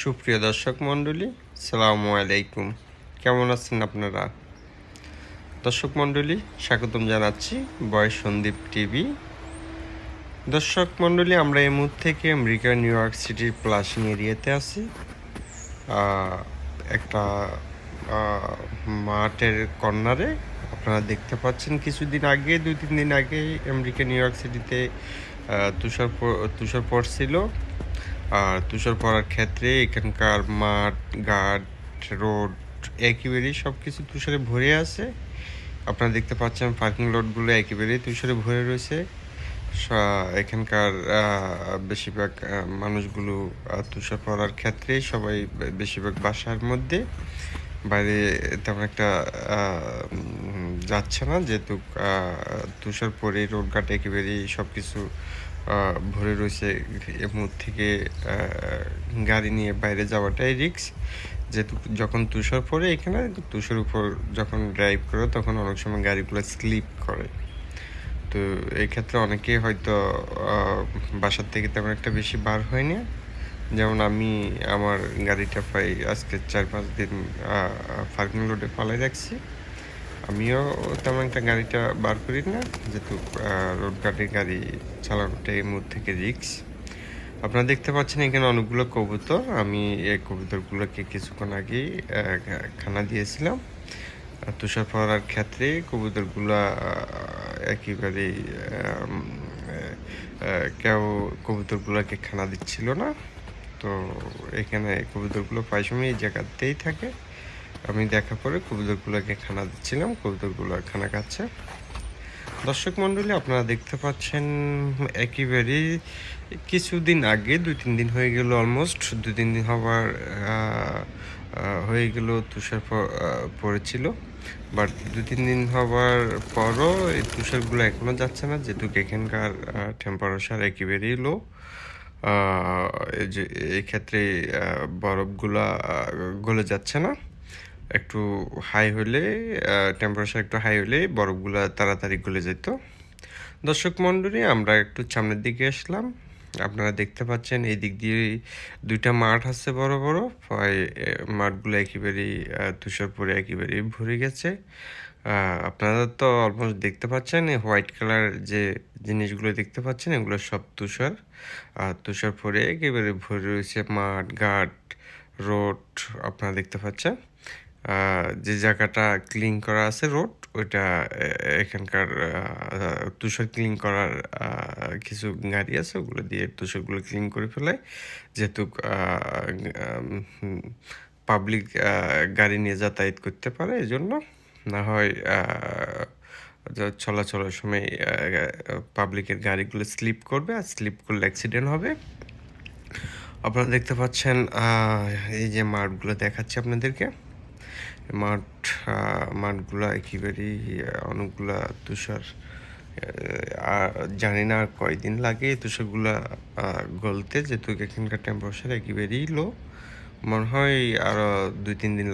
সুপ্রিয় দর্শক মণ্ডলী, সালামু আলাইকুম। কেমন আছেন আপনারা? দর্শক মণ্ডলী, স্বাগতম জানাচ্ছি বয়স সন্দীপ টিভি। দর্শক মণ্ডলী, আমরা এই মুহূর্তে থেকে আমেরিকার নিউ ইয়র্ক সিটির প্লাসিং এরিয়াতে আছি? একটা মাঠের কর্নারে আপনারা দেখতে পাচ্ছেন, কিছুদিন আগে, দুই তিন দিন আগে আমেরিকা, নিউ ইয়র্ক সিটিতে তুষার তুষার পড়ছিল আর তুষার পড়ার ক্ষেত্রে এখানকার মাঠ, ঘাট, রোড একেবারেই সব কিছু তুষারে ভরে আছে। আপনারা দেখতে পাচ্ছেন পার্কিং লটগুলো একেবারেই তুষারে ভরে রয়েছে। এখানকার বেশিরভাগ মানুষগুলো তুষার পড়ার ক্ষেত্রে সবাই বেশিরভাগ বাসার মধ্যে। বাইরে তেমন একটা যাচ্ছে না, যেহেতু তুষার পরে রোডঘাট একেবারেই সব কিছু ভরে রয়েছে। এর মধ্যে থেকে গাড়ি নিয়ে বাইরে যাওয়াটাই রিস্ক যেহেতু যখন তুষার পরে এখানে, তুষার উপর যখন ড্রাইভ করে, তখন অনেক সময় গাড়িগুলো স্লিপ করে। তো এই ক্ষেত্রে অনেকেই হয়তো বাসার থেকে তেমন একটা বেশি বার হয়নি। যেমন আমি, আমার গাড়িটা প্রায় আজকে চার পাঁচ দিন পার্কিং রোডে ফালাই রাখছি। আমিও তেমন একটা গাড়িটা বার করি না, যেহেতু রোড গাড়ি গাড়ি চালানোটা এই মুহূর্ত থেকে রিক্স আপনারা দেখতে পাচ্ছেন এখানে অনেকগুলো কবুতর। আমি এই কবুতরগুলোকে কিছুক্ষণ আগেই খানা দিয়েছিলাম। তুষার পড়ার ক্ষেত্রে কবুতরগুলো একেবারে কেউ কবুতরগুলোকে খানা দিচ্ছিল না। তো এখানে কবুতরগুলো প্রায় সময় এই জায়গাতেই থাকে। আমি দেখা পরে কবুতরগুলোকে খানা দিচ্ছিলাম কবুতরগুলো খানা খাচ্ছে। দর্শক মণ্ডলী আপনারা দেখতে পাচ্ছেন একেবারেই কিছুদিন আগে দুই তিন দিন হয়ে গেল অলমোস্ট দুই তিন দিন আহ, হয়ে গেল তুষার পড়েছিল। বাট দু তিন দিন হবার পরও এই তুষারগুলো এখনও যাচ্ছে না যেহেতু এখানকার টেম্পারেচার একেবারেই লো এই ক্ষেত্রে বরফগুলা গলে যাচ্ছে না। একটু হাই হলে টেম্পারেচার একটু হাই হলে বরফগুলো তাড়াতাড়ি গলে যেত। দর্শক মণ্ডলী, আমরা একটু সামনের দিকে আসলাম। আপনারা দেখতে পাচ্ছেন এই দিক দিয়ে দুইটা মাঠ আছে বড় বড়। মাঠগুলো একেবারেই তুষার পরে একেবারেই ভরে গেছে। আপনারা তো অলমোস্ট দেখতে পাচ্ছেন হোয়াইট কালার যে জিনিসগুলো দেখতে পাচ্ছেন, এগুলো সব তুষার। আর তুষার পরে একেবারে ভরে রয়েছে মাঠ, ঘাট, রোড, আপনারা দেখতে পাচ্ছেন। যে জায়গাটা ক্লিন করা আছে রোড ওইটা এখানকার তুষার ক্লিন করার কিছু গাড়ি আছে, ওগুলো দিয়ে তুষারগুলো ক্লিন করে ফেলে। যেহেতু পাবলিক গাড়ি নিয়ে যাতায়াত করতে পারে এই জন্য না হয় চলাচলের সময় পাবলিকের গাড়িগুলো স্লিপ করবে, আর স্লিপ করলে অ্যাক্সিডেন্ট হবে। আপনারা দেখতে পাচ্ছেন এই যে মাঠগুলো দেখাচ্ছি আপনাদেরকে। মাঠ মাঠগুলো একেবারেই অনেকগুলা তুষার জানি না আর কয়দিন লাগে তুষারগুলা গলতে, যেহেতু এখানকার টেম্পারেচার একেবারেই লো মনে হয় আরও দুই, তিন দিন